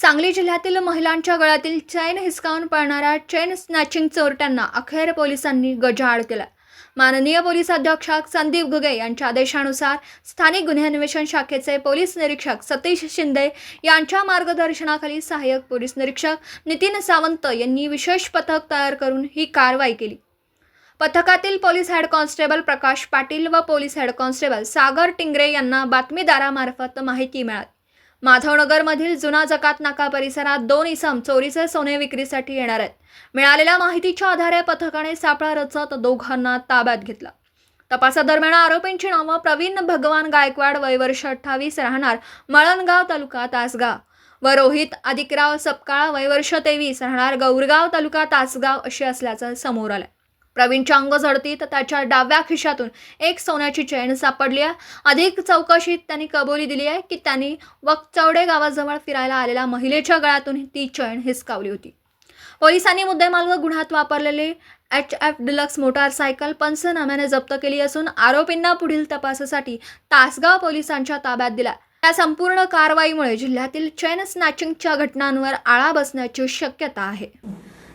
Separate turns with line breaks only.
सांगली जिल्ह्यातील महिलांच्या गळ्यातील चैन हिसकावून पळणाऱ्या चैन स्नॅचिंग चोरट्यांना अखेर पोलिसांनी गजाआड केला. माननीय पोलीस अधीक्षक संदीप घुगे यांच्या आदेशानुसार स्थानिक गुन्हे अन्वेषण शाखेचे पोलीस निरीक्षक सतीश शिंदे यांच्या मार्गदर्शनाखाली सहाय्यक पोलीस निरीक्षक नितीन सावंत यांनी विशेष पथक तयार करून ही कारवाई केली. पथकातील police head constable Prakash Patil व police head constable Sagar Tingre यांना बातमीदारामार्फत माहिती मिळाली. माधवनगरमधील जुना जकात नाका परिसरात दोन इसम चोरीचे सोने विक्रीसाठी येणार आहेत. मिळालेल्या माहितीच्या आधारे पथकाने सापळा रचत दोघांना ताब्यात घेतला. तपासादरम्यान आरोपींची नावं प्रवीण भगवान गायकवाड वय वर्ष अठ्ठावीस राहणार मळणगाव तालुका तासगाव. व रोहित अधिकराव सपकाळ वय वर्ष तेवीस राहणार गौरगाव तालुका तासगाव अशी असल्याचं समोर आलं प्रवीणच्या अंग झडतीत त्याच्या डाव्या खिशातून एक सोन्याची चैन सापडली आहे. अधिक चौकशीत त्यांनी कबुली दिली आहे की त्यांनी वकचौडे गावाजवळ फिरायला आलेल्या महिलेच्या गळ्यातून ती चैन हिसकावली होती. पोलिसांनी मुद्देमाल व गुन्ह्यात वापरलेले एच एफ डिलक्स मोटारसायकल पंचनाम्याने जप्त केली असून आरोपींना पुढील तपासासाठी तासगाव पोलिसांच्या ताब्यात दिला या संपूर्ण कारवाईमुळे जिल्ह्यातील चैन स्नॅचिंगच्या घटनांवर आळा बसण्याची शक्यता आहे.